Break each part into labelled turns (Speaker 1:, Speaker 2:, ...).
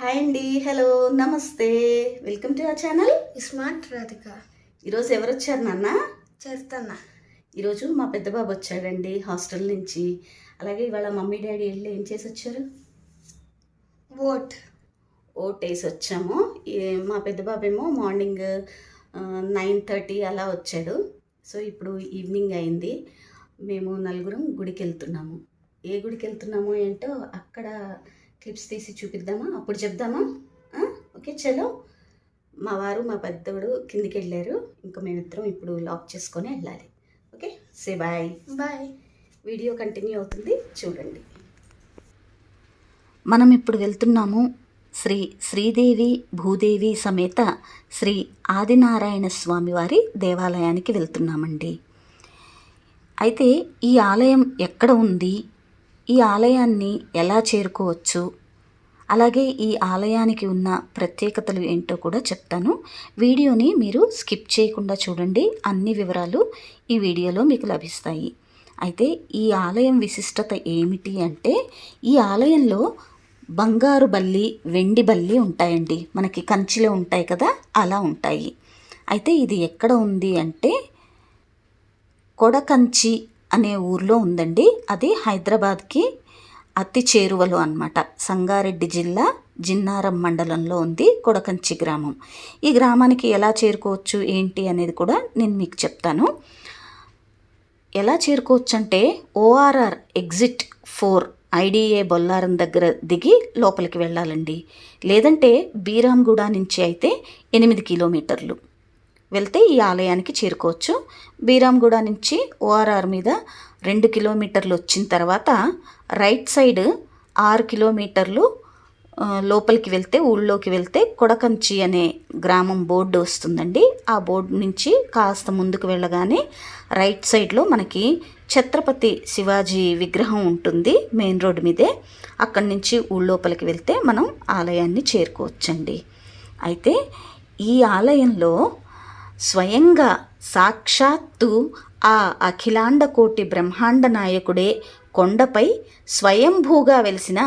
Speaker 1: Hi అండి hello నమస్తే. Welcome to our channel
Speaker 2: smart Radhika.
Speaker 1: ఈరోజు ఎవరు వచ్చారు నాన్న?
Speaker 2: చేస్తానా
Speaker 1: ఈరోజు మా పెద్ద బాబు వచ్చాడండి హాస్టల్ నుంచి. అలాగే ఇవాళ మమ్మీ డాడీ వెళ్ళి ఏం చేసి వచ్చారు?
Speaker 2: ఓట్.
Speaker 1: ఓట్ వేసి వచ్చాము. మా పెద్ద బాబేమో మార్నింగ్ నైన్ థర్టీ అలా వచ్చాడు. సో ఇప్పుడు ఈవినింగ్ అయింది. మేము నలుగురం గుడికి వెళ్తున్నాము ఏ గుడికి వెళ్తున్నామో ఏంటో అక్కడ క్లిప్స్ తీసి చూపిద్దామా? అప్పుడు చెప్దామా? ఓకే చలో. మా వారు మా పెద్దోడు కిందికి వెళ్ళారు ఇంకా మేమిద్దరం ఇప్పుడు లాక్ చేసుకొని వెళ్ళాలి. Okay say bye.
Speaker 2: Bye.
Speaker 1: Video continue అవుతుంది. చూడండి. మనం ఇప్పుడు వెళ్తున్నాము శ్రీ శ్రీదేవి భూదేవి సమేత శ్రీ ఆదినారాయణ స్వామి వారి దేవాలయానికి వెళ్తున్నామండి. అయితే ఈ ఆలయం ఎక్కడ ఉంది? ఈ ఆలయాన్ని ఎలా చేరుకోవచ్చు? అలాగే ఈ ఆలయానికి ఉన్న ప్రత్యేకతలు ఏంటో కూడా చెప్తాను. వీడియోని మీరు స్కిప్ చేయకుండా చూడండి. అన్ని వివరాలు ఈ వీడియోలో మీకు లభిస్తాయి. అయితే ఈ ఆలయం విశిష్టత ఏమిటి అంటే ఈ ఆలయంలో బంగారు బల్లి వెండి బల్లి ఉంటాయండి. మనకి కంచిలో ఉంటాయి కదా అలా ఉంటాయి. అయితే ఇది ఎక్కడ ఉంది అంటే కొడకంచి అనే ఊర్లో ఉందండి. అది హైదరాబాద్కి అతి చేరువలో అన్నమాట. సంగారెడ్డి జిల్లా జిన్నారం మండలంలో ఉంది కొడకంచి గ్రామం. ఈ గ్రామానికి ఎలా చేరుకోవచ్చు ఏంటి అనేది కూడా నేను మీకు చెప్తాను. ఎలా చేరుకోవచ్చు అంటే ORR exit four IDA Bollaram దగ్గర దిగి లోపలికి వెళ్ళాలండి. లేదంటే బీరాంగూడ నుంచి అయితే ఎనిమిది కిలోమీటర్లు. వెళ్తే ఈ ఆలయానికి చేరుకోవచ్చు. బీరాంగూడ నుంచి ఓఆర్ఆర్ మీద రెండు కిలోమీటర్లు వచ్చిన తర్వాత రైట్ సైడ్ ఆరు కిలోమీటర్లు లోపలికి వెళ్తే ఊళ్ళోకి వెళ్తే కొడకంచి అనే గ్రామం బోర్డు వస్తుందండి. ఆ బోర్డు నుంచి కాస్త ముందుకు వెళ్ళగానే రైట్ సైడ్లో మనకి ఛత్రపతి శివాజీ విగ్రహం ఉంటుంది మెయిన్ రోడ్ మీదే. అక్కడి నుంచి ఊళ్ళోపలికి వెళ్తే మనం ఆలయాన్ని చేరుకోవచ్చండి. అయితే ఈ ఆలయంలో స్వయంగా సాక్షాత్తు ఆ అఖిలాండ కోటి బ్రహ్మాండ నాయకుడే కొండపై స్వయంభూగా వెలిసిన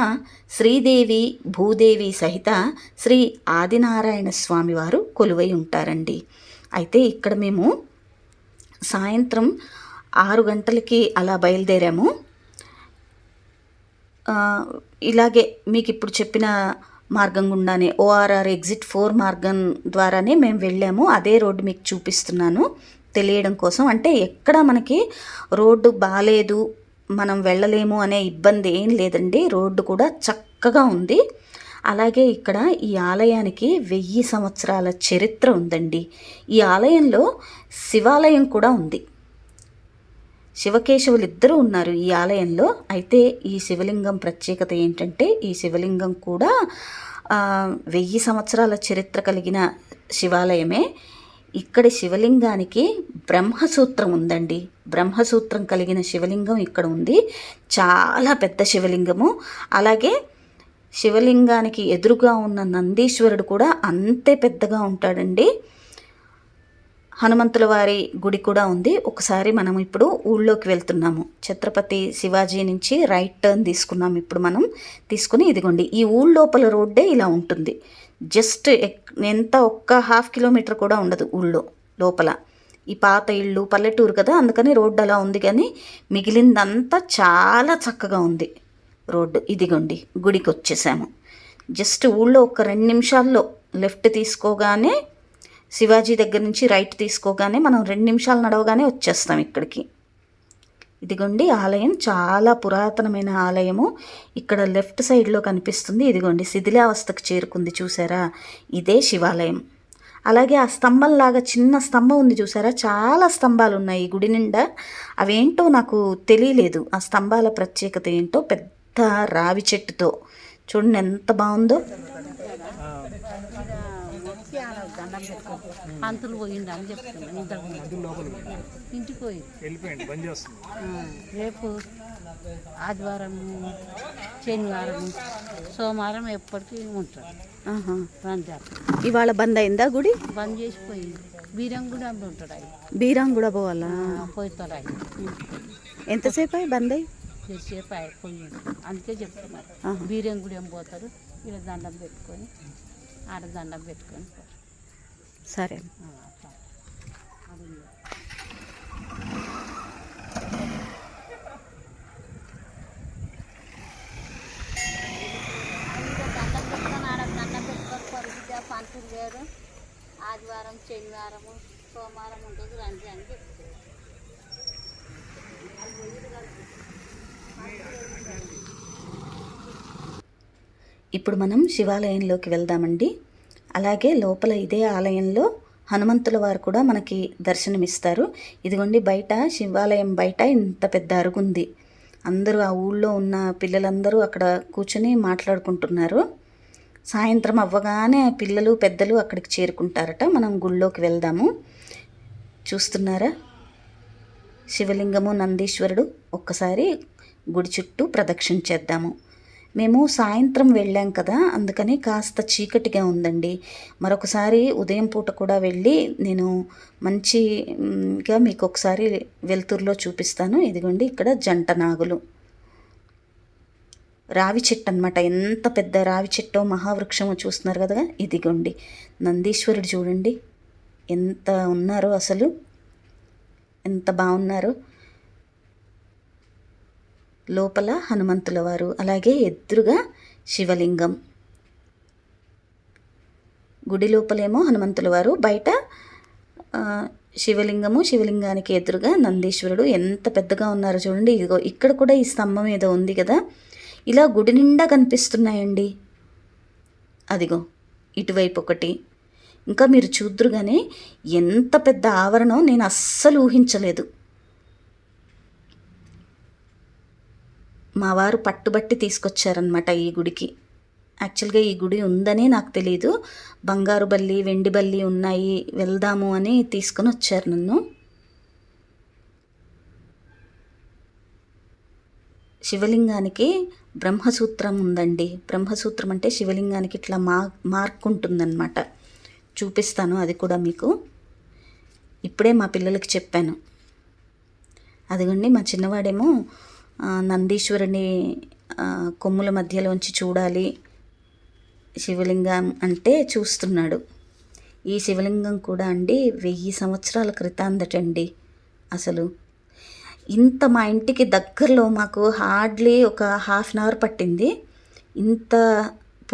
Speaker 1: శ్రీదేవి భూదేవి సహిత శ్రీ ఆదినారాయణ స్వామి వారు కొలువై ఉంటారండి. అయితే ఇక్కడ మేము సాయంత్రం ఆరు గంటలకి అలా బయలుదేరాము. ఇలాగే మీకు ఇప్పుడు చెప్పిన మార్గం గుండానే ఓఆర్ఆర్ ఎగ్జిట్ ఫోర్ మార్గం ద్వారానే మేము వెళ్ళాము. అదే రోడ్డు మీకు చూపిస్తున్నాను. తెలియడం కోసం. అంటే ఎక్కడ మనకి రోడ్డు బాగాలేదు మనం వెళ్ళలేము అనే ఇబ్బంది ఏం లేదండి. రోడ్డు కూడా చక్కగా ఉంది. అలాగే ఇక్కడ ఈ ఆలయానికి వెయ్యి సంవత్సరాల చరిత్ర ఉందండి. ఈ ఆలయంలో శివాలయం కూడా ఉంది. శివకేశవులిద్దరూ ఉన్నారు ఈ ఆలయంలో. అయితే ఈ శివలింగం ప్రత్యేకత ఏంటంటే ఈ శివలింగం కూడా వెయ్యి సంవత్సరాల చరిత్ర కలిగిన శివాలయమే. ఇక్కడి శివలింగానికి బ్రహ్మసూత్రం ఉందండి. బ్రహ్మసూత్రం కలిగిన శివలింగం ఇక్కడ ఉంది. చాలా పెద్ద శివలింగము. అలాగే శివలింగానికి ఎదురుగా ఉన్న నందీశ్వరుడు కూడా అంతే పెద్దగా ఉంటాడండి. హనుమంతుల వారి గుడి కూడా ఉంది. ఒకసారి మనం ఇప్పుడు ఊళ్ళోకి వెళ్తున్నాము. ఛత్రపతి శివాజీ నుంచి రైట్ టర్న్ తీసుకున్నాము ఇప్పుడు మనం. తీసుకుని ఇదిగోండి ఈ ఊళ్ళోపల రోడ్డే ఇలా ఉంటుంది. జస్ట్ ఎక్- ఎంత ఒక్క హాఫ్ కిలోమీటర్ కూడా ఉండదు ఊళ్ళో లోపల. ఈ పాత ఇళ్ళు పల్లెటూరు కదా అందుకని రోడ్డు అలా ఉంది కానీ మిగిలిందంతా చాలా చక్కగా ఉంది రోడ్డు. ఇదిగోండి గుడికి వచ్చేసాము. జస్ట్ ఊళ్ళో ఒక రెండు నిమిషాల్లో లెఫ్ట్ తీసుకోగానే శివాజీ దగ్గర నుంచి రైట్ తీసుకోగానే మనం రెండు నిమిషాలు నడవగానే వచ్చేస్తాం ఇక్కడికి. ఇదిగోండి ఆలయం చాలా పురాతనమైన ఆలయము. ఇక్కడ లెఫ్ట్ సైడ్లో కనిపిస్తుంది. ఇదిగోండి శిథిలావస్థకు చేరుకుంది చూసారా? ఇదే శివాలయం. అలాగే ఆ స్తంభంలాగా చిన్న స్తంభం ఉంది చూసారా? చాలా స్తంభాలు ఉన్నాయి ఈ గుడి నిండా. అవేంటో నాకు తెలియలేదు. ఆ స్తంభాల ప్రత్యేకత ఏంటో పెద్ద రావి చెట్టుతో. చూడండి ఎంత బాగుందో.
Speaker 3: పంతులు పోయిండు అని చెప్తున్నాను ఇంతకు. ఇంటికి పోయి
Speaker 4: వెళ్ళిపోయింది బంద్ చేస్తుంది
Speaker 3: రేపు ఆదివారం శనివారం సోమవారం ఎప్పటికీ ఉంటాడు.
Speaker 1: ఆహా.
Speaker 3: రంజాన్
Speaker 1: ఇవాళ బంద్ అయిందా గుడి?
Speaker 3: బంద్ చేసిపోయింది బీరం కూడా ఉంటాడు ఆయన.
Speaker 1: బీరాం కూడా పోవాలా
Speaker 3: పోతాడు ఆయన.
Speaker 1: ఎంతసేపు అయ్యి బంద్ అయ్యి
Speaker 3: ఆయన పోయిండు. అందుకే చెప్తున్నారు. బీరం కూడా ఏం పోతారు? ఇలా దండం పెట్టుకొని ఆడ దండం పెట్టుకొని.
Speaker 1: సరే.
Speaker 3: పంతులు గారు ఆదివారం శనివారము సోమవారం ఉంటుంది రండి అని చెప్తారు
Speaker 1: ఇప్పుడు మనం శివాలయంలోకి వెళ్దామండి. అలాగే లోపల ఇదే ఆలయంలో హనుమంతుల వారు కూడా మనకి దర్శనమిస్తారు. ఇదిగోండి బయట శివాలయం బయట ఇంత పెద్ద అరుగుంది. అందరూ ఆ ఊళ్ళో ఉన్న పిల్లలందరూ అక్కడ కూర్చొని మాట్లాడుకుంటున్నారు. సాయంత్రం అవ్వగానే పిల్లలు పెద్దలు అక్కడికి చేరుకుంటారట. మనం గుళ్ళోకి వెళ్దాము. చూస్తున్నారా? శివలింగము నందీశ్వరుడు ఒక్కసారి గుడి చుట్టూ ప్రదక్షిణ చేద్దాము. మేము సాయంత్రం వెళ్ళాం కదా అందుకని కాస్త చీకటిగా ఉందండి. మరొకసారి ఉదయం పూట కూడా వెళ్ళి నేను మంచిగా మీకు ఒకసారి వెలుతురులో చూపిస్తాను. ఇదిగోండి ఇక్కడ జంట నాగులు. రావి చెట్టు అనమాట ఎంత పెద్ద రావి చెట్టో మహావృక్షమో చూస్తున్నారు కదా ఇదిగోండి. నందీశ్వరుడు చూడండి ఎంత ఉన్నారో అసలు. ఎంత బాగున్నారో. లోపల హనుమంతుల వారు అలాగే ఎదురుగా శివలింగం. గుడి లోపలేమో హనుమంతుల వారు బయట శివలింగము శివలింగానికి ఎదురుగా నందీశ్వరుడు. ఎంత పెద్దగా ఉన్నారో చూడండి. ఇదిగో ఇక్కడ కూడా ఈ స్తంభం ఏదో ఉంది కదా. ఇలా గుడి నిండా కనిపిస్తున్నాయండి. అదిగో ఇటువైపు ఒకటి. ఇంకా మీరు చూద్దురుగానే ఎంత పెద్ద ఆవరణం నేను అస్సలు ఊహించలేదు. మా వారు పట్టుబట్టి తీసుకొచ్చారనమాట ఈ గుడికి. యాక్చువల్గా ఈ గుడి ఉందనే నాకు తెలియదు బంగారు బల్లి వెండి బల్లి ఉన్నాయి వెళ్దాము అని తీసుకొని వచ్చారు నన్ను. శివలింగానికి బ్రహ్మసూత్రం ఉందండి. బ్రహ్మసూత్రం అంటే శివలింగానికి ఇట్లా మా మార్క్ ఉంటుందన్నమాట. చూపిస్తాను అది కూడా మీకు. ఇప్పుడే మా పిల్లలకి చెప్పాను. అదిగోండి మా చిన్నవాడేమో నందీశ్వరుని కొమ్ముల మధ్యలోంచి చూడాలి. శివలింగం అంటే చూస్తున్నాడు. ఈ శివలింగం కూడా అండి వెయ్యి సంవత్సరాల క్రితాందటండి అసలు. ఇంత మా ఇంటికి దగ్గరలో మాకు హార్డ్లీ ఒక హాఫ్ అన్ అవర్ పట్టింది. ఇంత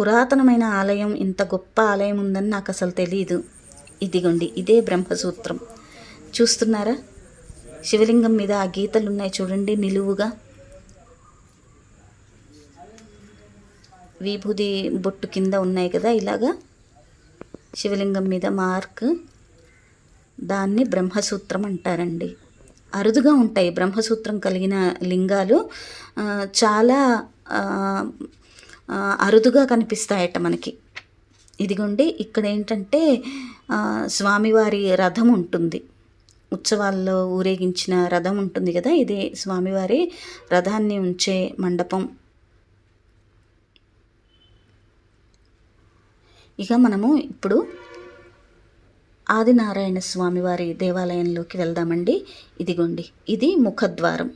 Speaker 1: పురాతనమైన ఆలయం ఇంత గొప్ప ఆలయం ఉందని నాకు అసలు తెలియదు ఇదిగోండి ఇదే బ్రహ్మసూత్రం. చూస్తున్నారా? శివలింగం మీద ఆ గీతలు ఉన్నాయి చూడండి నిలువుగా. విభూది బొట్టు కింద ఉన్నాయి కదా ఇలాగా శివలింగం మీద మార్క్. దాన్ని బ్రహ్మసూత్రం అంటారండి. అరుదుగా ఉంటాయి బ్రహ్మసూత్రం కలిగిన లింగాలు. చాలా అరుదుగా కనిపిస్తాయట మనకి. ఇదిగోండి ఇక్కడ ఏంటంటే స్వామివారి రథం ఉంటుంది. ఉత్సవాల్లో ఊరేగించిన రథం ఉంటుంది కదా ఇది స్వామివారి రథాన్ని ఉంచే మండపం. ఇక మనము ఇప్పుడు ఆదినారాయణ స్వామివారి దేవాలయంలోకి వెళ్దామండి. ఇదిగోండి ఇది ముఖద్వారం.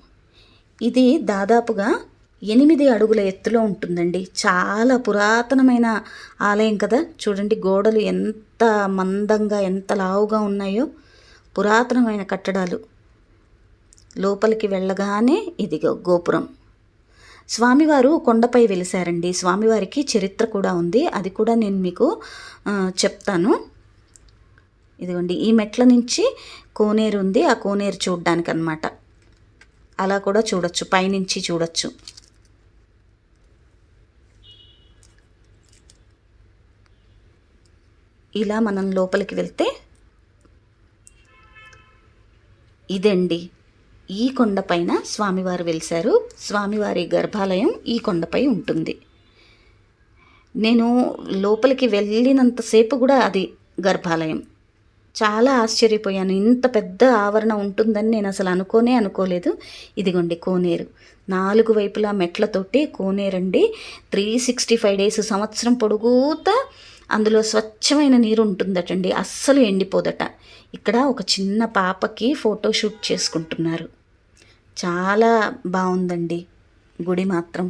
Speaker 1: ఇది దాదాపుగా ఎనిమిది అడుగుల ఎత్తులో ఉంటుందండి. చాలా పురాతనమైన ఆలయం కదా. చూడండి గోడలు ఎంత మందంగా ఎంత లావుగా ఉన్నాయో. పురాతనమైన కట్టడాలు. లోపలికి వెళ్ళగానే ఇదిగో గోపురం. స్వామివారు కొండపై వెలిశారండి. స్వామివారికి చరిత్ర కూడా ఉంది. అది కూడా నేను మీకు చెప్తాను. ఇదిగోండి ఈ మెట్ల నుంచి కోనేరు ఉంది. ఆ కోనేరు చూడడానికి అనమాట అలా కూడా చూడొచ్చు. పైనుంచి చూడొచ్చు. ఇలా మనం లోపలికి వెళ్తే ఇదండి. ఈ కొండపైన స్వామివారు వెలిశారు. స్వామివారి గర్భాలయం ఈ కొండపై ఉంటుంది. నేను లోపలికి వెళ్ళినంతసేపు కూడా అది గర్భాలయం. చాలా ఆశ్చర్యపోయాను. ఇంత పెద్ద ఆవరణ ఉంటుందని నేను అసలు అనుకోనే అనుకోలేదు. ఇదిగోండి కోనేరు. నాలుగు వైపులా మెట్లతోటి కోనేరండి. త్రీ సిక్స్టీ ఫైవ్ డేస్ సంవత్సరం పొడుగుతా అందులో స్వచ్ఛమైన నీరు ఉంటుందటండి. అస్సలు ఎండిపోదట. ఇక్కడ ఒక చిన్న పాపకి ఫోటోషూట్ చేసుకుంటున్నారు. చాలా బాగుందండి. గుడి మాత్రం.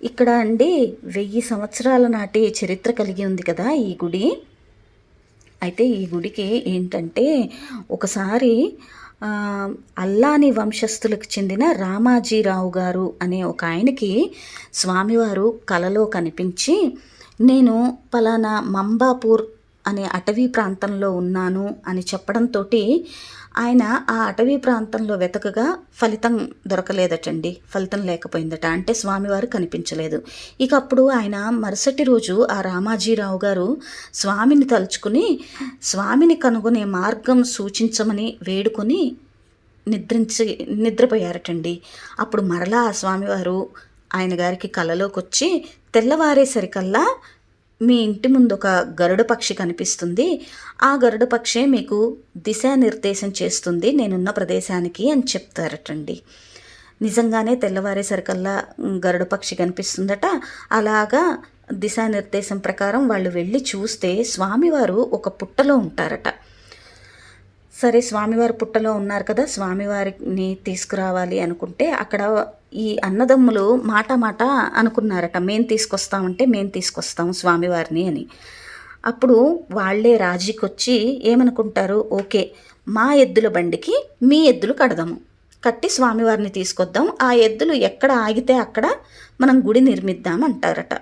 Speaker 1: ఇక్కడ అండి వెయ్యి సంవత్సరాల నాటి చరిత్ర కలిగి ఉంది కదా ఈ గుడి. అయితే ఈ గుడికి ఏంటంటే ఒకసారి అల్లాని వంశస్థులకు చెందిన రామాజీరావు గారు అనే ఒక ఆయనకి స్వామివారు కలలో కనిపించి నేను పలానా మంబాపూర్ అనే అటవీ ప్రాంతంలో ఉన్నాను అని చెప్పడంతో ఆయన ఆ అటవీ ప్రాంతంలో వెతకగా ఫలితం దొరకలేదటండి. ఫలితం లేకపోయిందట. అంటే స్వామివారు కనిపించలేదు. ఇక అప్పుడు ఆయన మరుసటి రోజు ఆ రామాజీరావు గారు స్వామిని తలుచుకుని స్వామిని కనుగొనే మార్గం సూచించమని వేడుకొని నిద్రించి నిద్రపోయారటండి. అప్పుడు మరలా ఆ స్వామివారు ఆయన గారికి కలలోకి వచ్చి తెల్లవారేసరికల్లా మీ ఇంటి ముందు ఒక గరుడ పక్షి కనిపిస్తుంది. ఆ గరుడ పక్షే మీకు దిశానిర్దేశం చేస్తుంది. నేనున్న ప్రదేశానికి అని చెప్తారటండి. నిజంగానే తెల్లవారేసరికల్లా గరుడ పక్షి కనిపిస్తుందట. అలాగా దిశానిర్దేశం ప్రకారం వాళ్ళు వెళ్ళి చూస్తే స్వామివారు ఒక పుట్టలో ఉంటారట. సరే స్వామివారి పుట్టలో ఉన్నారు కదా స్వామివారిని తీసుకురావాలి అనుకుంటే అక్కడ ఈ అన్నదమ్ములు మాట మాట అనుకున్నారట మేం తీసుకొస్తామంటే మేం తీసుకొస్తాం స్వామివారిని అని. అప్పుడు వాళ్ళే రాజీకొచ్చి ఏమనుకుంటారు ఓకే మా ఎద్దుల బండికి మీ ఎద్దులు కడదాము కట్టి స్వామివారిని తీసుకొద్దాం ఆ ఎద్దులు ఎక్కడ ఆగితే అక్కడ మనం గుడి నిర్మిద్దాం అంటారట.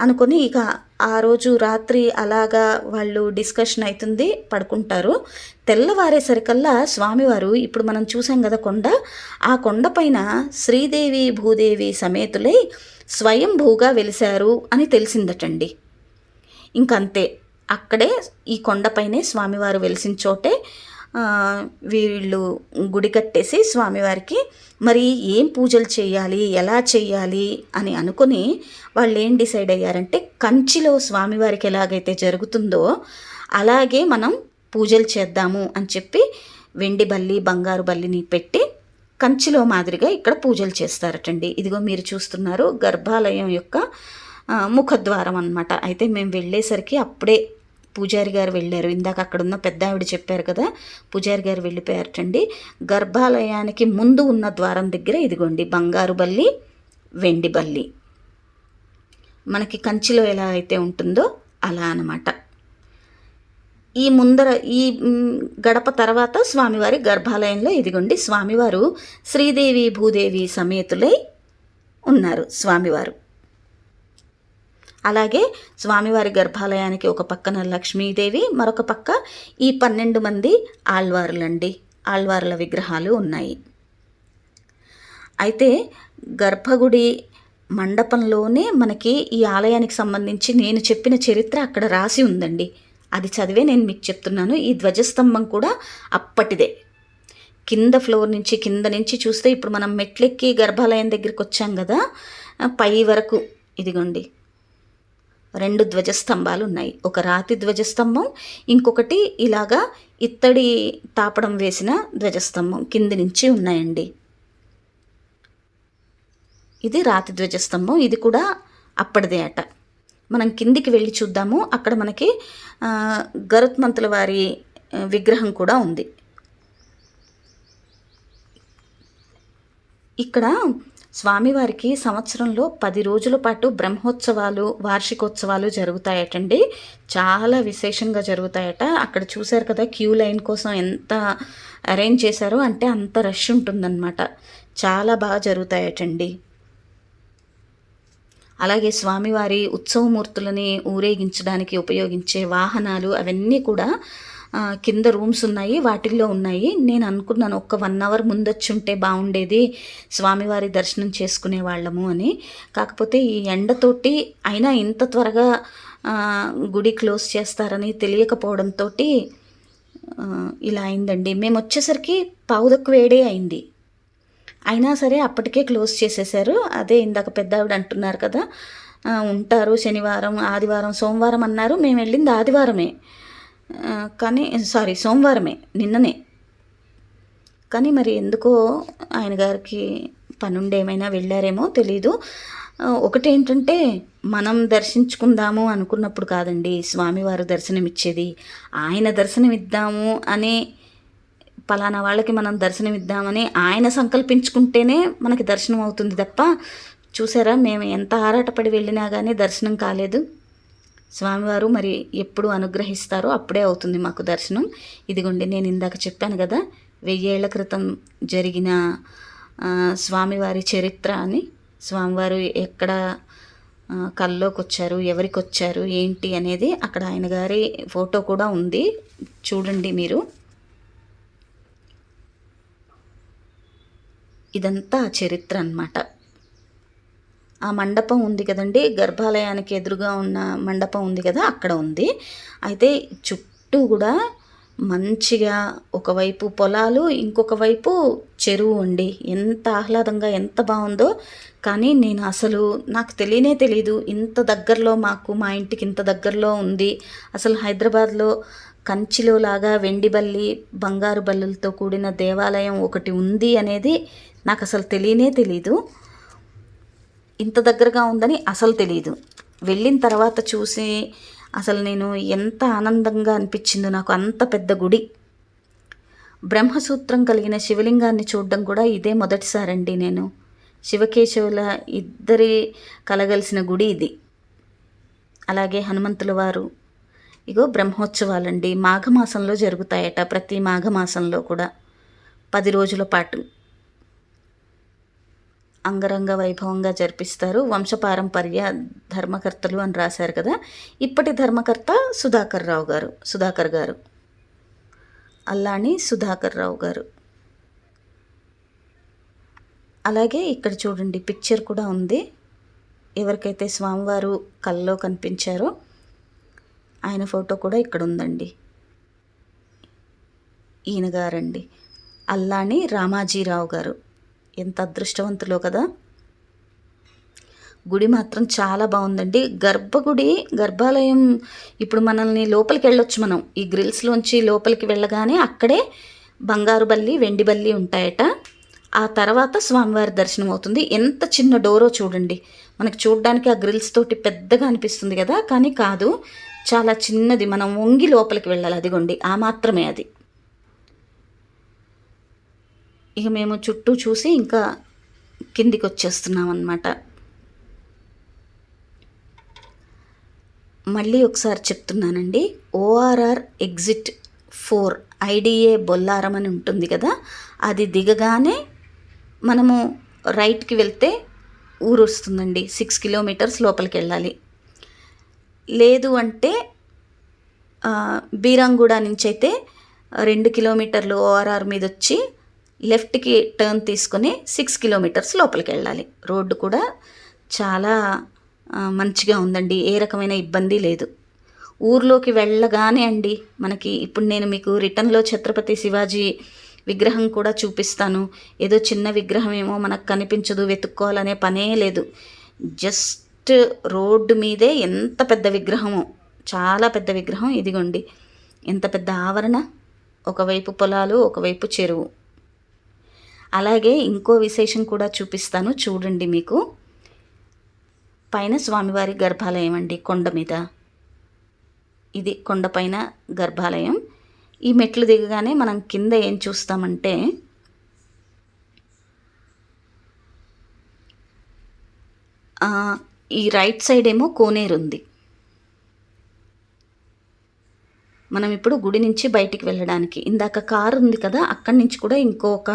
Speaker 1: అనుకొని ఇక ఆ రోజు రాత్రి అలాగా వాళ్ళు డిస్కషన్ అవుతుంది పడుకుంటారు. తెల్లవారేసరికల్లా స్వామివారు ఇప్పుడు మనం చూసాం కదా కొండ ఆ కొండపైన శ్రీదేవి భూదేవి సమేతులై స్వయంభూగా వెలిశారు అని తెలిసిందటండి. ఇంకంతే అక్కడే ఈ కొండపైనే స్వామివారు వెలిసిన చోటే వీళ్ళు గుడి కట్టేసి స్వామివారికి మరి ఏం పూజలు చేయాలి? ఎలా చేయాలి? అని అనుకుని వాళ్ళు ఏం డిసైడ్ అయ్యారంటే కంచిలో స్వామివారికి ఎలాగైతే జరుగుతుందో అలాగే మనం పూజలు చేద్దాము అని చెప్పి వెండి బల్లి బంగారు బల్లిని పెట్టి కంచిలో మాదిరిగా ఇక్కడ పూజలు చేస్తారటండి. ఇదిగో మీరు చూస్తున్నారు గర్భాలయం యొక్క ముఖద్వారం అన్నమాట. అయితే మేము వెళ్ళేసరికి అప్పుడే పూజారి గారు వెళ్ళారు. ఇందాక అక్కడ ఉన్న పెద్ద ఆవిడ చెప్పారు కదా పూజారి గారు వెళ్ళిపోయారటండి. గర్భాలయానికి ముందు ఉన్న ద్వారం దగ్గర ఇదిగోండి బంగారు బల్లి వెండి బల్లి. మనకి కంచిలో ఎలా అయితే ఉంటుందో అలా అనమాట ఈ ముందర ఈ గడప తర్వాత స్వామివారి గర్భాలయంలో ఇదిగోండి స్వామివారు శ్రీదేవి భూదేవి సమేతులై ఉన్నారు స్వామివారు. అలాగే స్వామివారి గర్భాలయానికి ఒక పక్కన లక్ష్మీదేవి మరొక పక్క ఈ పన్నెండు మంది ఆళ్వారులండి. ఆళ్వారుల విగ్రహాలు ఉన్నాయి. అయితే గర్భగుడి మండపంలోనే మనకి ఈ ఆలయానికి సంబంధించి నేను చెప్పిన చరిత్ర అక్కడ రాసి ఉందండి. అది చదివే నేను మీకు చెప్తున్నాను. ఈ ధ్వజస్తంభం కూడా అప్పటిదే. కింద ఫ్లోర్ నుంచి కింద నుంచి చూస్తే ఇప్పుడు మనం మెట్లెక్కి గర్భాలయం దగ్గరికి వచ్చాం కదా పై వరకు. ఇదిగోండి. రెండు ధ్వజస్తంభాలు ఉన్నాయి ఒక రాతి ధ్వజస్తంభం ఇంకొకటి ఇలాగా ఇత్తడి తాపడం వేసిన ధ్వజస్తంభం కింది నుంచి ఉన్నాయండి. ఇది రాతి ధ్వజస్తంభం ఇది కూడా అప్పటిదే అట. మనం కిందికి వెళ్ళి చూద్దాము. అక్కడ మనకి గరుత్మంతుల వారి విగ్రహం కూడా ఉంది. ఇక్కడ స్వామివారికి సంవత్సరంలో పది రోజుల పాటు బ్రహ్మోత్సవాలు వార్షికోత్సవాలు జరుగుతాయటండి. చాలా విశేషంగా జరుగుతాయట. అక్కడ చూశారు కదా క్యూ లైన్ కోసం ఎంత అరేంజ్ చేశారో అంటే అంత రష్ ఉంటుందన్నమాట. చాలా బాగా జరుగుతాయటండి. అలాగే స్వామివారి ఉత్సవమూర్తులని ఊరేగించడానికి ఉపయోగించే వాహనాలు అవన్నీ కూడా కింద రూమ్స్ ఉన్నాయి వాటిల్లో ఉన్నాయి. నేను అనుకున్నాను ఒక్క వన్ అవర్ ముందొచ్చి ఉంటే బాగుండేది స్వామివారి దర్శనం చేసుకునే వాళ్ళము అని. కాకపోతే ఈ ఎండతోటి అయినా ఇంత త్వరగా గుడి క్లోజ్ చేస్తారని తెలియకపోవడంతో ఇలా అయిందండి. మేము వచ్చేసరికి పావుదక్కు వేడే అయింది. అయినా సరే అప్పటికే క్లోజ్ చేసేసారు. అదే ఇందాక పెద్ద ఆవిడ అంటున్నారు కదా ఉంటారు శనివారం ఆదివారం సోమవారం అన్నారు. మేము వెళ్ళింది ఆదివారమే. కానీ సారీ సోమవారమే నిన్ననే. కానీ మరి ఎందుకో ఆయన గారికి పనుండి ఏమైనా వెళ్ళారేమో తెలీదు. ఒకటేంటంటే మనం దర్శించుకుందాము అనుకున్నప్పుడు కాదండి స్వామివారు దర్శనం ఇచ్చేది ఆయన దర్శనం ఇద్దాము అనే పలానా వాళ్ళకి మనం దర్శనం ఇద్దామని ఆయన సంకల్పించుకుంటేనే మనకి దర్శనం అవుతుంది తప్ప చూసారా మేము ఎంత ఆరాటపడి వెళ్ళినా కానీ దర్శనం కాలేదు. స్వామివారు మరి ఎప్పుడు అనుగ్రహిస్తారో అప్పుడే అవుతుంది మాకు దర్శనం. ఇదిగోండి నేను ఇందాక చెప్పాను కదా వెయ్యేళ్ళ క్రితం జరిగిన స్వామివారి చరిత్ర అని. స్వామివారు ఎక్కడ కల్లోకి వచ్చారు ఎవరికి వచ్చారు ఏంటి అనేది అక్కడ ఆయన గారి ఫోటో కూడా ఉంది. చూడండి మీరు. ఇదంతా చరిత్ర అన్నమాట. ఆ మండపం ఉంది కదండి. గర్భాలయానికి ఎదురుగా ఉన్న మండపం ఉంది కదా అక్కడ ఉంది. అయితే చుట్టూ కూడా మంచిగా ఒకవైపు పొలాలు ఇంకొక వైపు చెరువు అండి. ఎంత ఆహ్లాదంగా ఎంత బాగుందో. కానీ నేను అసలు నాకు తెలియనే తెలీదు. ఇంత దగ్గరలో మాకు మా ఇంటికి ఇంత దగ్గరలో ఉంది. అసలు హైదరాబాద్లో కంచిలో లాగా వెండి బల్లి బంగారు బల్లులతో కూడిన దేవాలయం ఒకటి ఉంది అనేది నాకు అసలు తెలియనే తెలీదు. ఇంత దగ్గరగా ఉందని అసలు తెలియదు వెళ్ళిన తర్వాత చూసి అసలు నేను ఎంత ఆనందంగా అనిపించిందో నాకు అంత పెద్ద గుడి. బ్రహ్మసూత్రం కలిగిన శివలింగాన్ని చూడడం కూడా ఇదే మొదటిసారండి నేను. శివకేశవుల ఇద్దరి కలగలిసిన గుడి ఇది. అలాగే హనుమంతుల వారు. ఇగో బ్రహ్మోత్సవాలండి. మాఘమాసంలో జరుగుతాయట ప్రతి మాఘమాసంలో కూడా. పది రోజుల పాటు. అంగరంగ వైభవంగా జరిపిస్తారు. వంశపారంపర్య ధర్మకర్తలు అని రాశారు కదా. ఇప్పటి ధర్మకర్త సుధాకర్ రావు గారు సుధాకర్ గారు. అల్లాని సుధాకర్ రావు గారు. అలాగే ఇక్కడ చూడండి పిక్చర్ కూడా ఉంది. ఎవరికైతే స్వామివారు కల్లో కనిపించారో ఆయన ఫోటో కూడా ఇక్కడ ఉందండి. ఈయన గారండి. అల్లాని రామాజీరావు గారు. ఎంత అదృష్టవంతులో కదా. గుడి మాత్రం చాలా బాగుందండి. గర్భగుడి గర్భాలయం ఇప్పుడు మనల్ని లోపలికి వెళ్ళొచ్చు మనం. ఈ గ్రిల్స్లోంచి లోపలికి వెళ్ళగానే అక్కడే బంగారు బల్లి వెండి బల్లి ఉంటాయట. ఆ తర్వాత స్వామివారి దర్శనం అవుతుంది. ఎంత చిన్న డోరో చూడండి. మనకి చూడడానికి ఆ గ్రిల్స్ తోటి పెద్దగా అనిపిస్తుంది కదా. కానీ కాదు చాలా చిన్నది. మనం వంగి లోపలికి వెళ్ళాలి. అదిగోండి. ఆ మాత్రమే అది. ఇక మేము చుట్టూ చూసి ఇంకా కిందికి వచ్చేస్తున్నాం అన్నమాట మళ్ళీ ఒకసారి చెప్తున్నానండి. ORR exit four IDA Bollaram అని ఉంటుంది కదా అది దిగగానే మనము రైట్కి వెళ్తే ఊరు వస్తుందండి. సిక్స్ కిలోమీటర్స్ లోపలికి వెళ్ళాలి. లేదు అంటే బీరంగూడ నుంచి అయితే రెండు కిలోమీటర్లు ఓఆర్ఆర్ మీద వచ్చి లెఫ్ట్కి టర్న్ తీసుకొని సిక్స్ కిలోమీటర్స్ లోపలికి వెళ్ళాలి. రోడ్డు కూడా చాలా మంచిగా ఉందండి. ఏ రకమైన ఇబ్బంది లేదు. ఊర్లోకి వెళ్ళగానే అండి మనకి ఇప్పుడు నేను మీకు రిటర్న్లో ఛత్రపతి శివాజీ విగ్రహం కూడా చూపిస్తాను. ఏదో చిన్న విగ్రహం ఏమో మనకు కనిపించదు వెతుక్కోవాలనే పనే లేదు. జస్ట్ రోడ్డు మీదే ఎంత పెద్ద విగ్రహమో చాలా పెద్ద విగ్రహం ఇదిగోండి. ఎంత పెద్ద ఆవరణ? ఒకవైపు పొలాలు ఒకవైపు చెరువు. అలాగే ఇంకో విశేషం కూడా చూపిస్తాను చూడండి మీకు. పైన స్వామివారి గర్భాలయం అండి కొండ మీద. ఇది కొండపైన గర్భాలయం. ఈ మెట్లు దిగగానే మనం కింద ఏం చూస్తామంటే ఈ రైట్ సైడ్ ఏమో కోనేరు ఉంది. మనం ఇప్పుడు గుడి నుంచి బయటికి వెళ్ళడానికి. ఇందాక కారు ఉంది కదా అక్కడి నుంచి కూడా ఇంకొక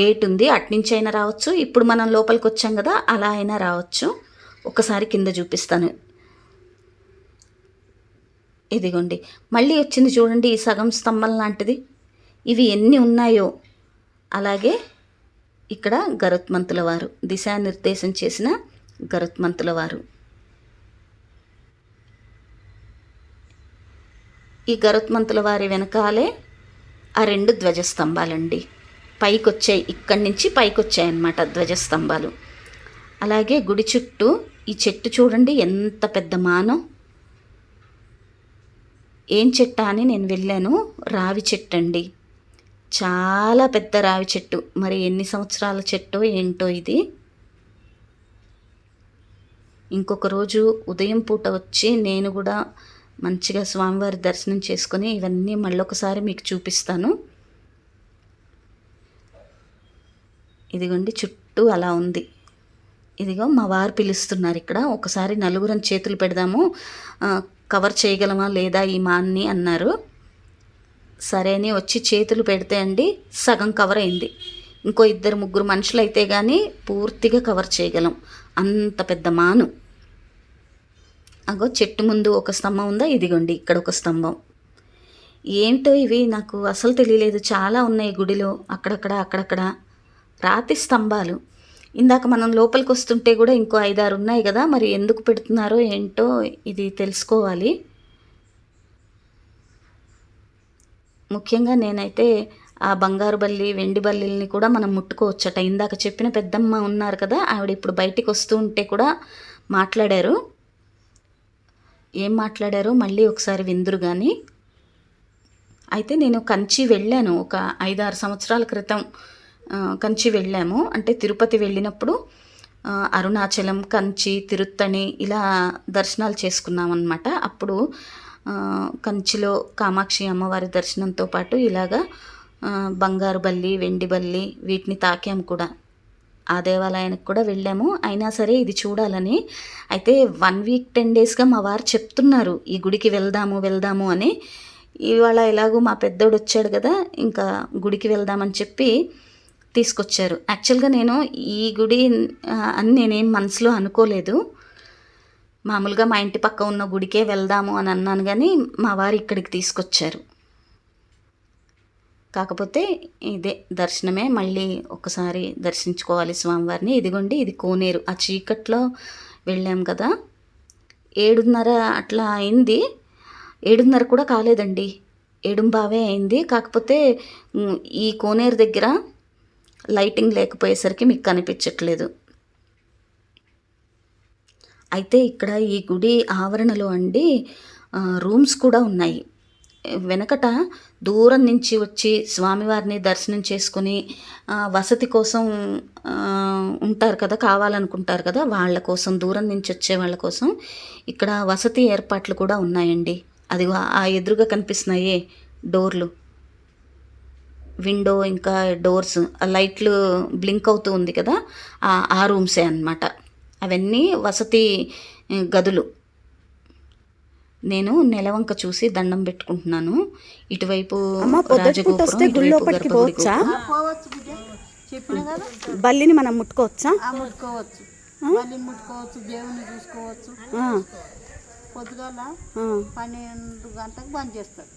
Speaker 1: గేట్ ఉంది. అట్నుంచి అయినా రావచ్చు. ఇప్పుడు మనం లోపలికి వచ్చాం కదా అలా అయినా రావచ్చు. ఒకసారి కింద చూపిస్తాను. ఇదిగోండి. మళ్ళీ వచ్చింది చూడండి ఈ సగం స్తంభం లాంటిది. ఇవి ఎన్ని ఉన్నాయో. అలాగే ఇక్కడ గరుత్మంతుల వారు దిశానిర్దేశం చేసిన గరుత్మంతుల వారు. ఈ గరుత్మంతుల వారి వెనకాలే ఆ రెండు ధ్వజస్తంభాలండి. పైకొచ్చాయి ఇక్కడి నుంచి పైకొచ్చాయి అన్నమాట ధ్వజస్తంభాలు. అలాగే గుడి చుట్టూ ఈ చెట్టు చూడండి ఎంత పెద్ద మానం. ఏం చెట్ట అని నేను వెళ్ళాను రావి చెట్టు అండి చాలా పెద్ద రావి చెట్టు. మరి ఎన్ని సంవత్సరాల చెట్టు ఏంటో ఇది. ఇంకొక రోజు ఉదయం పూట వచ్చి నేను కూడా మంచిగా స్వామివారి దర్శనం చేసుకొని ఇవన్నీ మళ్ళొకసారి మీకు చూపిస్తాను. ఇదిగోండి చుట్టూ అలా ఉంది. ఇదిగో మా వారు పిలుస్తున్నారు ఇక్కడ. ఒకసారి నలుగురం చేతులు పెడదాము. కవర్ చేయగలమా లేదా ఈ మాన్ని అన్నారు. సరే అని వచ్చి చేతులు పెడితే అండి సగం కవర్ అయింది. ఇంకో ఇద్దరు ముగ్గురు మనుషులు అయితే కానీ పూర్తిగా కవర్ చేయగలం. అంత పెద్ద మాను. అగో చెట్టు ముందు ఒక స్తంభం ఉందా? ఇదిగోండి ఇక్కడ ఒక స్తంభం. ఏంటో ఇవి? నాకు అసలు తెలియలేదు. చాలా ఉన్నాయి గుడిలో. అక్కడక్కడ అక్కడక్కడ. రాతి స్తంభాలు. ఇందాక మనం లోపలికి వస్తుంటే కూడా ఇంకో ఐదారు ఉన్నాయి కదా? మరి ఎందుకు పెడుతున్నారో ఏంటో ఇది తెలుసుకోవాలి. ముఖ్యంగా నేనైతే ఆ బంగారు బల్లి వెండి బల్లిల్ని కూడా మనం ముట్టుకోవచ్చట. ఇందాక చెప్పిన పెద్దమ్మ ఉన్నారు కదా? ఆవిడ ఇప్పుడు బయటికి వస్తూ ఉంటే కూడా మాట్లాడారు. ఏం మాట్లాడారో మళ్ళీ ఒకసారి విందురు కానీ అయితే నేను కంచి వెళ్ళాను. ఒక ఐదారు సంవత్సరాల క్రితం కంచి వెళ్ళాము. అంటే తిరుపతి వెళ్ళినప్పుడు అరుణాచలం కంచి తిరుత్తణి ఇలా దర్శనాలు చేసుకున్నాం అనమాట అప్పుడు కంచిలో కామాక్షి అమ్మవారి దర్శనంతో పాటు ఇలాగా బంగారు బల్లి వెండి బల్లి వీటిని తాకాము కూడా. ఆ దేవాలయానికి కూడా వెళ్ళాము. అయినా సరే ఇది చూడాలని. అయితే వన్ వీక్ టెన్ డేస్గా మా వారు చెప్తున్నారు ఈ గుడికి వెళ్దాము వెళ్దాము అని. ఇవాళ ఎలాగో మా పెద్దోడు వచ్చాడు కదా ఇంకా గుడికి వెళ్దామని చెప్పి తీసుకొచ్చారు. యాక్చువల్గా నేను ఈ గుడి అని నేనేం మనసులో అనుకోలేదు. మామూలుగా మా ఇంటి పక్క ఉన్న గుడికే వెళ్దాము అని అన్నాను కానీ మా వారు ఇక్కడికి తీసుకొచ్చారు. కాకపోతే ఇదే దర్శనమే. మళ్ళీ ఒకసారి దర్శించుకోవాలి స్వామివారిని. ఇదిగోండి ఇది కోనేరు. ఆ చీకట్లో వెళ్ళాం కదా. ఏడున్నర అట్లా అయింది. ఏడున్నర కూడా కాలేదండి. ఏడుంబావే అయింది. కాకపోతే ఈ కోనేరు దగ్గర లైటింగ్ లేకపోయేసరికి మీకు కనిపించట్లేదు. అయితే ఇక్కడ ఈ గుడి ఆవరణలో అండి రూమ్స్ కూడా ఉన్నాయి. వెనకట దూరం నుంచి వచ్చి స్వామివారిని దర్శనం చేసుకుని వసతి కోసం ఉంటారు కదా కావాలనుకుంటారు కదా వాళ్ళ కోసం దూరం నుంచి వచ్చే వాళ్ళ కోసం ఇక్కడ వసతి ఏర్పాట్లు కూడా ఉన్నాయండి. అది ఆ ఎదురుగా కనిపిస్తున్నాయే డోర్లు. విండో ఇంకా డోర్స్ ఆ లైట్లు బ్లింక్ అవుతూ ఉంది కదా ఆ ఆ రూమ్సే అన్నమాట. అవన్నీ వసతి గదులు. నేను నెలవంక చూసి దండం పెట్టుకుంటున్నాను. ఇటువైపు
Speaker 4: పోవచ్చా?
Speaker 1: గోపురం.
Speaker 3: పోవచ్చు బిడ్డ. చెప్పిన కదా?
Speaker 4: బల్లిని మనం ముట్టుకోవచ్చా?
Speaker 3: ఆ ముట్టుకోవచ్చు. మళ్ళీ ముట్టుకోవచ్చు దేవుని చూసుకోవచ్చు. పొద్దుగాల పన్నెండు గంటలకు బంద్ చేస్తారు.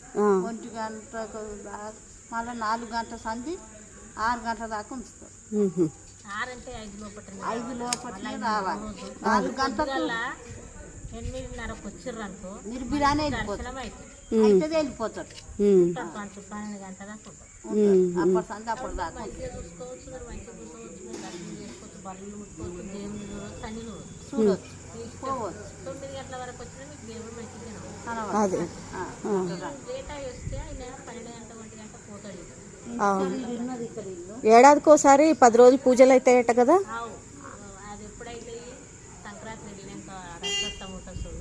Speaker 3: ఒంటి గంటకు మళ్ళీ నాలుగు గంటల సంధి ఆరు గంటల దాకా ఉంచుతారు. ఐదు లోపలనే రావాలి. నాలుగు గంటలకు
Speaker 5: ఎనిమిదిన్నరకు వచ్చిర్రు అనుకో
Speaker 3: మీరు
Speaker 5: దర్శనం అవుతుంది
Speaker 3: అయితే
Speaker 5: పంచు పన్నెండు గంటల దాకా ఉంటుంది
Speaker 4: మ్,
Speaker 3: అప్పటి సంధి అప్పుడు దాకా
Speaker 5: చూసుకోవచ్చు మరి మంచిగా కూర్చోవచ్చు మీరు దర్శనం చేసుకోవచ్చు బళ్ళు ముట్టుకోవచ్చు దేవుని చూడవచ్చు అన్ని చూడవచ్చు
Speaker 3: చూడవచ్చు పోవచ్చు
Speaker 5: తొమ్మిది గంటల వరకు వచ్చినా మీకు దేవుడు మంచిగా కనబడతాడు.
Speaker 3: కనబడదు.
Speaker 4: అదే.
Speaker 3: ఆ, అట్లా.
Speaker 5: లేట్ అయి వస్తే ఆయన పన్నెండు గంటల ఒంటి గంట పోతాడు. ఇక.
Speaker 4: అవును.
Speaker 3: ఇల్లు ఉన్నది ఇక్కడ ఇల్లు.
Speaker 4: ఏడాదికోసారి పది రోజులు పూజలు అవుతాయట కదా?
Speaker 5: ఆవు అది ఎప్పుడైతే సంక్రాంతి వెళ్ళినాక రథసప్తం ఉంటుంది చూడు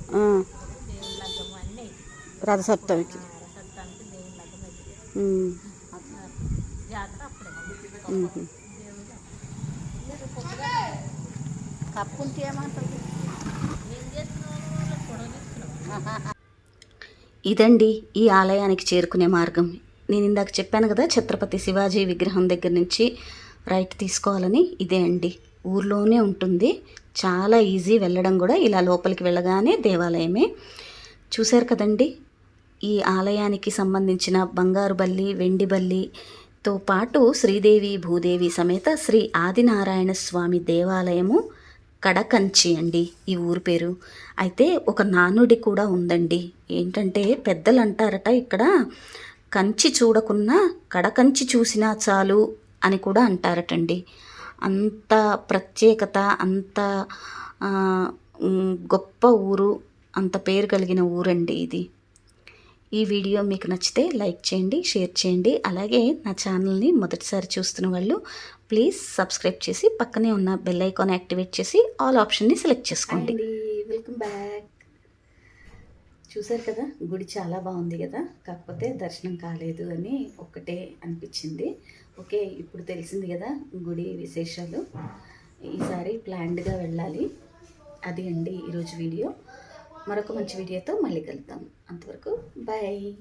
Speaker 4: ఆ,
Speaker 5: దేవుని లగ్గము అన్నీ అవుతాయి
Speaker 4: రథసప్తమికి
Speaker 5: రథసప్తానికి దేవుని లగ్గం అవుతుంది
Speaker 4: మ్,
Speaker 5: అట్లా జాతర అప్పుడే
Speaker 4: మ్హూ.
Speaker 3: కప్పుంటే ఏమంటుంది
Speaker 1: ఇదండి ఈ ఆలయానికి చేరుకునే మార్గం. నేను ఇందాక చెప్పాను కదా ఛత్రపతి శివాజీ విగ్రహం దగ్గర నుంచి రైట్ తీసుకోవాలని ఇదే అండి. ఊర్లోనే ఉంటుంది. చాలా ఈజీ వెళ్ళడం కూడా. ఇలా లోపలికి వెళ్ళగానే దేవాలయమే. చూశారు కదండి? ఈ ఆలయానికి సంబంధించిన బంగారు బల్లి వెండి బల్లితో పాటు శ్రీదేవి భూదేవి సమేత శ్రీ ఆదినారాయణ స్వామి దేవాలయము కడకంచి అండి ఈ ఊరు పేరు. అయితే ఒక నానుడి కూడా ఉందండి. ఏంటంటే పెద్దలు అంటారట ఇక్కడ. కంచి చూడకున్నా కడకంచి చూసినా చాలు అని కూడా అంటారటండి. అంత ప్రత్యేకత అంత గొప్ప ఊరు అంత పేరు కలిగిన ఊరండి ఇది. ఈ వీడియో మీకు నచ్చితే లైక్ చేయండి షేర్ చేయండి. అలాగే నా ఛానల్ని మొదటిసారి చూస్తున్న వాళ్ళు ప్లీజ్ సబ్స్క్రైబ్ చేసి పక్కనే ఉన్న బెల్ ఐకాన్ యాక్టివేట్ చేసి ఆల్ ఆప్షన్ని సెలెక్ట్ చేసుకోండి. Welcome back. చూసారు కదా గుడి చాలా బాగుంది కదా. కాకపోతే దర్శనం కాలేదు అని ఒక్కటే అనిపించింది. ఓకే ఇప్పుడు తెలిసింది కదా గుడి విశేషాలు. ఈసారి ప్లాన్డ్గా వెళ్ళాలి. అది అండి ఈరోజు వీడియో. మరొక మంచి వీడియోతో మళ్ళీ కలుద్దాం. అంతవరకు బాయ్.